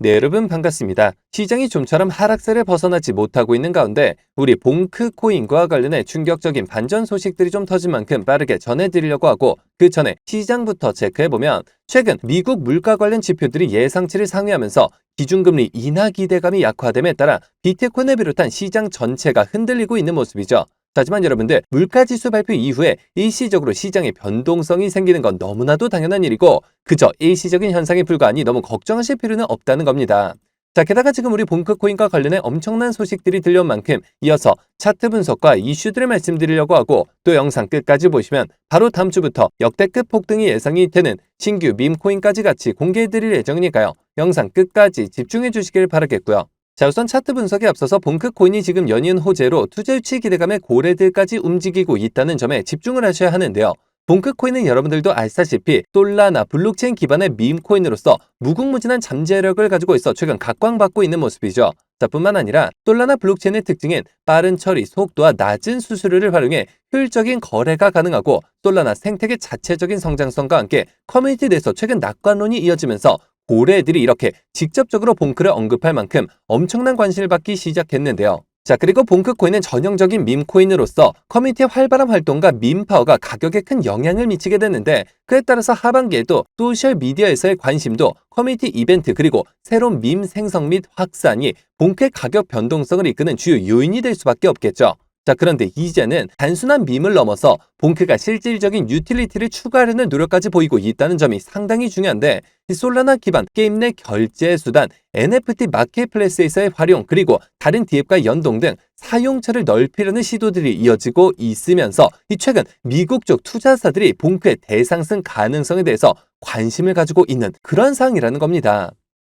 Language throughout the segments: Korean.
네, 여러분 반갑습니다. 시장이 좀처럼 하락세를 벗어나지 못하고 있는 가운데 우리 봉크 코인과 관련해 충격적인 반전 소식들이 좀 터진 만큼 빠르게 전해드리려고 하고 그 전에 시장부터 체크해보면 최근 미국 물가 관련 지표들이 예상치를 상회하면서 기준금리 인하 기대감이 약화됨에 따라 비트코인을 비롯한 시장 전체가 흔들리고 있는 모습이죠. 하지만 여러분들 물가지수 발표 이후에 일시적으로 시장에 변동성이 생기는 건 너무나도 당연한 일이고 그저 일시적인 현상에 불과하니 너무 걱정하실 필요는 없다는 겁니다. 자, 게다가 지금 우리 본크코인과 관련해 엄청난 소식들이 들려온 만큼 이어서 차트 분석과 이슈들을 말씀드리려고 하고 또 영상 끝까지 보시면 바로 다음 주부터 역대급 폭등이 예상이 되는 신규 밈코인까지 같이 공개해드릴 예정이니까요. 영상 끝까지 집중해 주시길 바라겠고요. 자, 우선 차트 분석에 앞서서 봉크코인이 지금 연이은 호재로 투자 유치 기대감의 고래들까지 움직이고 있다는 점에 집중을 하셔야 하는데요. 봉크코인은 여러분들도 알다시피 솔라나 블록체인 기반의 밈코인으로서 무궁무진한 잠재력을 가지고 있어 최근 각광받고 있는 모습이죠. 자, 뿐만 아니라 솔라나 블록체인의 특징인 빠른 처리 속도와 낮은 수수료를 활용해 효율적인 거래가 가능하고 솔라나 생태계 자체적인 성장성과 함께 커뮤니티 내에서 최근 낙관론이 이어지면서 고래들이 이렇게 직접적으로 봉크를 언급할 만큼 엄청난 관심을 받기 시작했는데요. 자, 그리고 봉크코인은 전형적인 밈코인으로서 커뮤니티의 활발한 활동과 밈파워가 가격에 큰 영향을 미치게 됐는데 그에 따라서 하반기에도 소셜미디어에서의 관심도 커뮤니티 이벤트 그리고 새로운 밈 생성 및 확산이 봉크의 가격 변동성을 이끄는 주요 요인이 될 수밖에 없겠죠. 자, 그런데 이제는 단순한 밈을 넘어서 봉크가 실질적인 유틸리티를 추가하려는 노력까지 보이고 있다는 점이 상당히 중요한데 이 솔라나 기반 게임 내 결제 수단, NFT 마켓플레이스에서의 활용 그리고 다른 디앱과 연동 등 사용처를 넓히려는 시도들이 이어지고 있으면서 이 최근 미국 쪽 투자사들이 봉크의 대상승 가능성에 대해서 관심을 가지고 있는 그런 상황이라는 겁니다.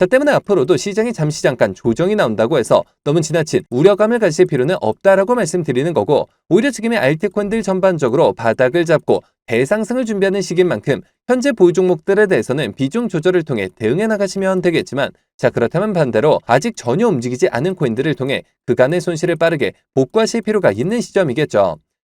자, 때문에 앞으로도 시장이 잠시 잠깐 조정이 나온다고 해서 너무 지나친 우려감을 가질 필요는 없다라고 말씀드리는 거고 오히려 지금의 알트코인들 전반적으로 바닥을 잡고 대상승을 준비하는 시기인 만큼 현재 보유 종목들에 대해서는 비중 조절을 통해 대응해 나가시면 되겠지만 자 그렇다면 반대로 아직 전혀 움직이지 않은 코인들을 통해 그간의 손실을 빠르게 복구하실 필요가 있는 시점이겠죠.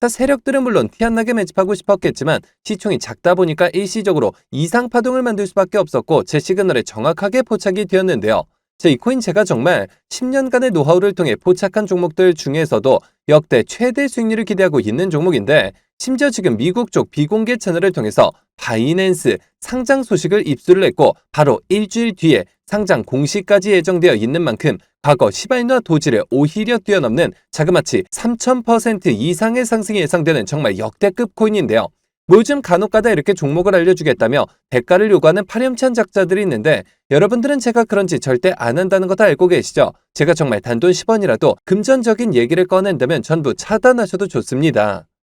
자, 세력들은 물론 티 안 나게 매집하고 싶었겠지만 시총이 작다 보니까 일시적으로 이상 파동을 만들 수밖에 없었고 제 시그널에 정확하게 포착이 되었는데요. 제 이 코인 제가 정말 10년간의 노하우를 통해 포착한 종목들 중에서도 역대 최대 수익률을 기대하고 있는 종목인데 심지어 지금 미국 쪽 비공개 채널을 통해서 바이낸스 상장 소식을 입수를 했고 바로 일주일 뒤에 상장 공시까지 예정되어 있는 만큼 과거 시바이누와 도지를 오히려 뛰어넘는 자그마치 3000% 이상의 상승이 예상되는 정말 역대급 코인인데요. 뭐 요즘 간혹가다 이렇게 종목을 알려주겠다며 대가를 요구하는 파렴치한 작자들이 있는데 여러분들은 제가 그런지 절대 안 한다는 거 다 알고 계시죠? 제가 정말 단돈 10원이라도 금전적인 얘기를 꺼낸다면 전부 차단하셔도 좋습니다.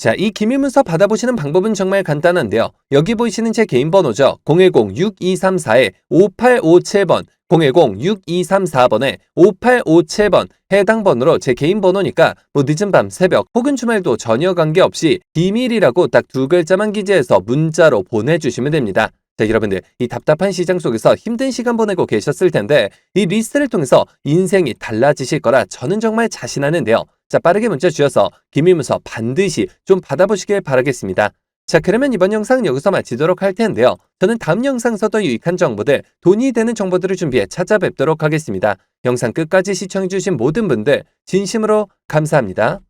자, 이 기밀 문서 받아보시는 방법은 정말 간단한데요. 여기 보이시는 제 개인 번호죠. 010-6234-5857번 010-6234번에 5857번 해당 번호로 제 개인 번호니까 뭐 늦은 밤 새벽 혹은 주말도 전혀 관계없이 비밀이라고 딱 두 글자만 기재해서 문자로 보내주시면 됩니다. 자, 여러분들 이 답답한 시장 속에서 힘든 시간 보내고 계셨을 텐데 이 리스트를 통해서 인생이 달라지실 거라 저는 정말 자신하는데요. 자, 빠르게 문자 주셔서 기밀문서 반드시 좀 받아보시길 바라겠습니다. 자, 그러면 이번 영상 여기서 마치도록 할 텐데요. 저는 다음 영상에서 더 유익한 정보들, 돈이 되는 정보들을 준비해 찾아뵙도록 하겠습니다. 영상 끝까지 시청해주신 모든 분들 진심으로 감사합니다.